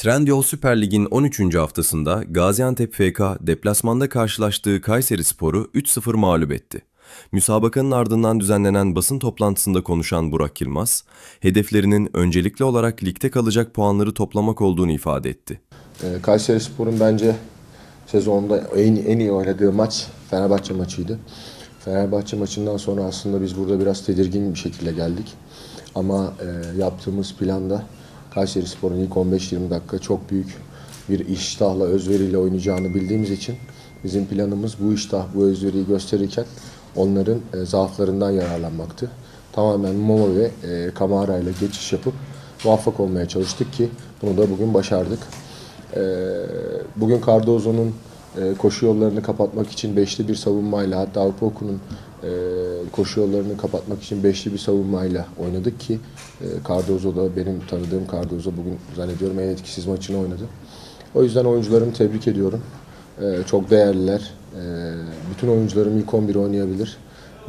Trendyol Süper Lig'in 13. haftasında Gaziantep FK deplasmanda karşılaştığı Kayseri Spor'u 3-0 mağlup etti. Müsabakanın ardından düzenlenen basın toplantısında konuşan Burak Yılmaz, hedeflerinin öncelikli olarak ligde kalacak puanları toplamak olduğunu ifade etti. Ee, Kayseri Spor'un bence sezonda en, en iyi oynadığı maç Fenerbahçe maçıydı. Fenerbahçe maçından sonra aslında biz burada biraz tedirgin bir şekilde geldik. Ama e, yaptığımız planda Kayseri Spor'un ilk 15-20 dakika çok büyük bir iştahla, özveriyle oynayacağını bildiğimiz için bizim planımız bu iştah, bu özveriyi gösterirken onların e, zaaflarından yararlanmaktı. Tamamen Momo ve e, Kamara ile geçiş yapıp muvaffak olmaya çalıştık ki bunu da bugün başardık. Ee, Bugün Cardozo'nun e, koşu yollarını kapatmak için beşli bir savunmayla hatta Apoku'nun e, koşu yollarını kapatmak için beşli bir savunmayla oynadık ki e, Cardozo da benim tanıdığım Cardozo bugün zannediyorum en etkisiz maçını oynadı. O yüzden oyuncularımı tebrik ediyorum. E, Çok değerliler. E, Bütün oyuncularım ilk 11 oynayabilir.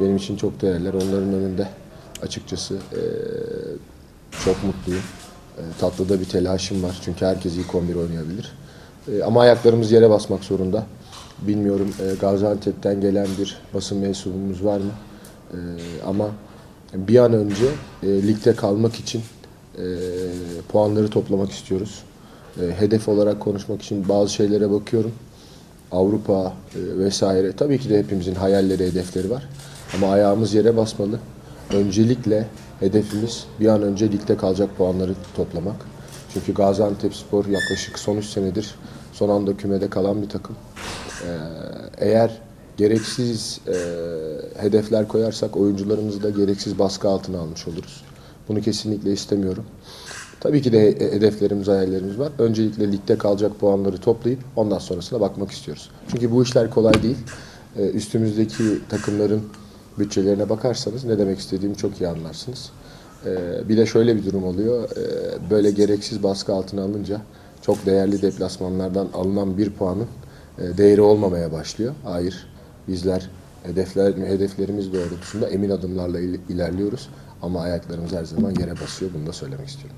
Benim için çok değerliler. Onların önünde açıkçası e, çok mutluyum. E, tatlıda bir telaşım var çünkü herkes ilk 11 oynayabilir. E, ama ayaklarımız yere basmak zorunda. Bilmiyorum e, Gaziantep'ten gelen bir basın mensubumuz var mı? E, ama bir an önce e, ligde kalmak için e, puanları toplamak istiyoruz. E, hedef olarak konuşmak için bazı şeylere bakıyorum. Avrupa e, vesaire. Tabii ki de hepimizin hayalleri, hedefleri var. Ama ayağımız yere basmalı. Öncelikle hedefimiz bir an önce ligde kalacak puanları toplamak. Çünkü Gaziantep Spor yaklaşık son 3 senedir son anda kümede kalan bir takım. Ee, eğer gereksiz e, hedefler koyarsak oyuncularımızı da gereksiz baskı altına almış oluruz. Bunu kesinlikle istemiyorum. Tabii ki de he- hedeflerimiz, hayallerimiz var. Öncelikle ligde kalacak puanları toplayıp ondan sonrasına bakmak istiyoruz. Çünkü bu işler kolay değil. Ee, Üstümüzdeki takımların bütçelerine bakarsanız ne demek istediğimi çok iyi anlarsınız. Ee, Bir de şöyle bir durum oluyor. Ee, Böyle gereksiz baskı altına alınca çok değerli deplasmanlardan alınan bir puanın e, değeri olmamaya başlıyor. Hayır, bizler hedefler hedeflerimiz doğrultusunda emin adımlarla il- ilerliyoruz. Ama ayaklarımız her zaman yere basıyor. Bunu da söylemek istiyorum.